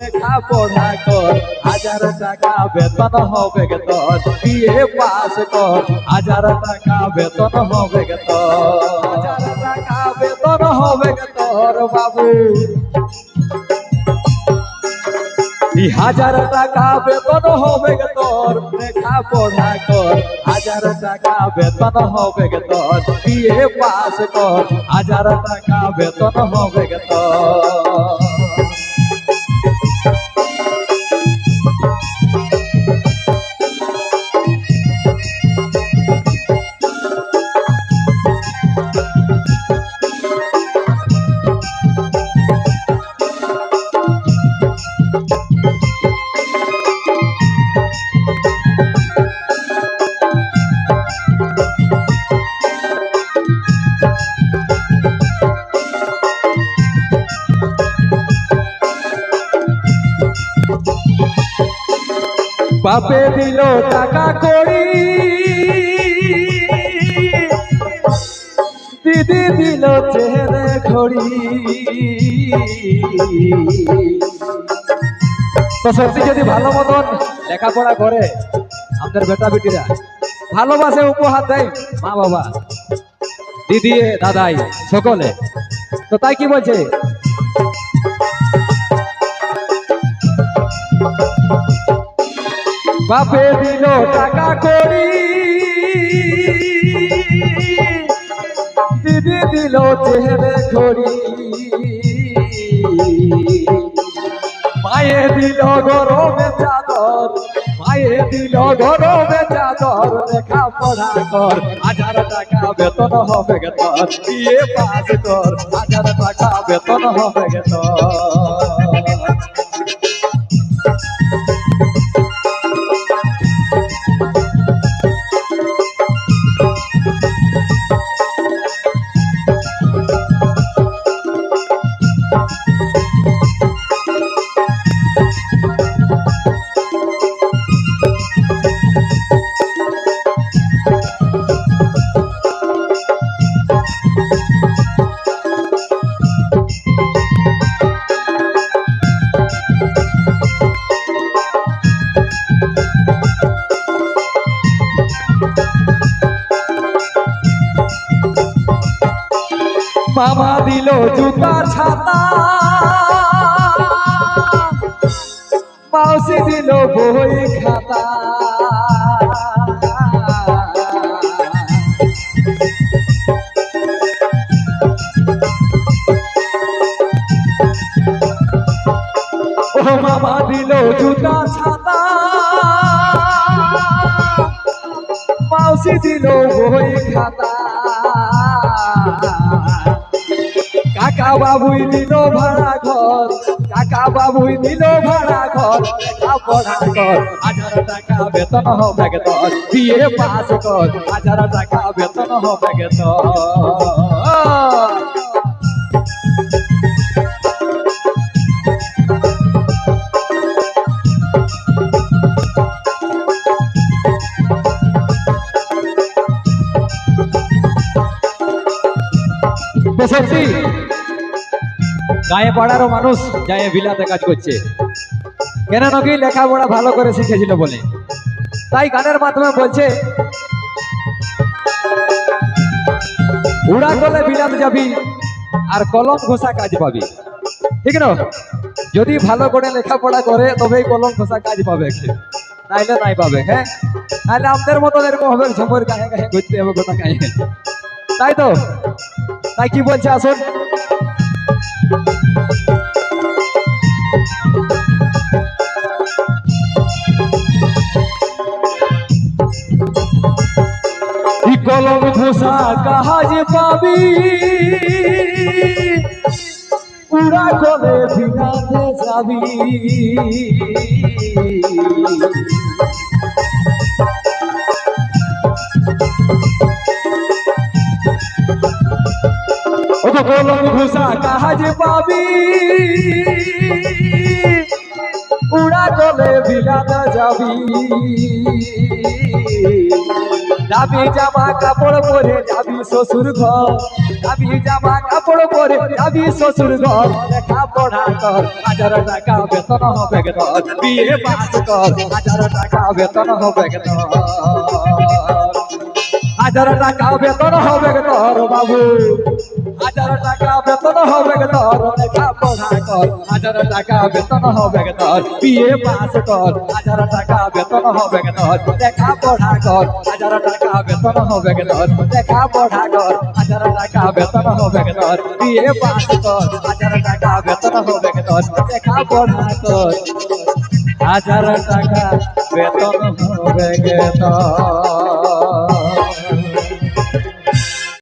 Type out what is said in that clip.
লেখাপড়া কর হাজার টাকা বেতন হবে গে তোর বিয়ে পাস কর হাজার টাকা বেতন হবে গে তোর হাজার টাকা বেতন হবে গে তোর বাবু এই হাজার টাকা বেতন হবে গে তোর লেখাপড়া কর হাজার টাকা বেতন হবে গে তোর বিয়ে পাস কর হাজার টাকা বেতন হবে গে তোর Música বাপে দিল টাকা করি। দিদি দিল চেহারে ঘড়ি। তো সত্যি যদি ভালো মতন লেখাপড়া করে আমাদের বেটা বেটিরা, ভালোবাসে, উপহার দেয় মা বাবা দিদি, দাদাই, সকলে। তো তাই কি বলছে? বাপে দিল টাকা করি। দিদি দিল চেহারে ঘড়ি। মায়ে দিল গরমে চাদর, মায়ে দিল গরমে চাদর লেখা পড়া কর, হাজার টাকা বেতন হবে গে তোর বিয়ে পাস কর, হাজার টাকা বেতন হবে গে মামা দিল জুতা ছাতা। মাউসি দিল বই খাতা। মামা দিল জুতা ছাতা। মাউসি দিল বই খাতা। কাকা বাবুই দিল ভাড়া ঘর কাকা বাবুই দিল ভাড়া ঘর পড়া কর হাজার টাকা বেতন হবে তোর, বিয়ে পাস কর, হাজার টাকা বেতন হবে তোর। তো গায়ে পাড়ারও মানুষ যায় বিলাতে কাজ করছে। কেন নাকি লেখাপড়া ভালো করে শিখেছিল বলে? তাই গানের মাধ্যমে বলছে, উড়া কলে বিলাত যাবি আর কলম ঘোষা কাজ পাবি। ঠিক না? যদি ভালো করে লেখাপড়া করে, তবেই কলম ঘোষা কাজ পাবে নাইলে নাই পাবে হ্যাঁ? নাইলে আমাদের মতন এরকম হবে সময়ের গায়ে গায়ে ঘুরতে হবে গোটা গায়ে তাই তো? তাই কি বলছে? আসুন। কলম ঘোষা কাহাজ পাবি? উড়া কলে বিনাতে যাবি। কলম ঘোষা কাহাজ পাবি? উড়া কলে বিলাতে যাবি। যাবি জামা কাপড় পরে যাবি শ্বশুর ঘর। যাবি জামা কাপড় পরে যাবি শ্বশুর ঘর। লেখা পড়া কর, হাজার টাকা বেতন হবে তোর। বিয়ে পাস কর, হাজার টাকা বেতন হবে তোর। হাজার টাকা বেতন হবে তোর বাবু। হাজার টাকা বেতন হবে গে তোর, লেখা পড়া কর। হাজার টাকা বেতন হবে গে তোর বিয়ে পাস কর। হাজার টাকা বেতন হবে গে তোর, লেখা পড়া কর। হাজার টাকা বেতন হবে গে তোর, লেখা পড়া কর। হাজার টাকা বেতন হবে গে তোর বিয়ে পাস কর। হাজার টাকা বেতন হবে গে তোর, লেখা পড়া কর। হাজার টাকা বেতন হবে গে তোর।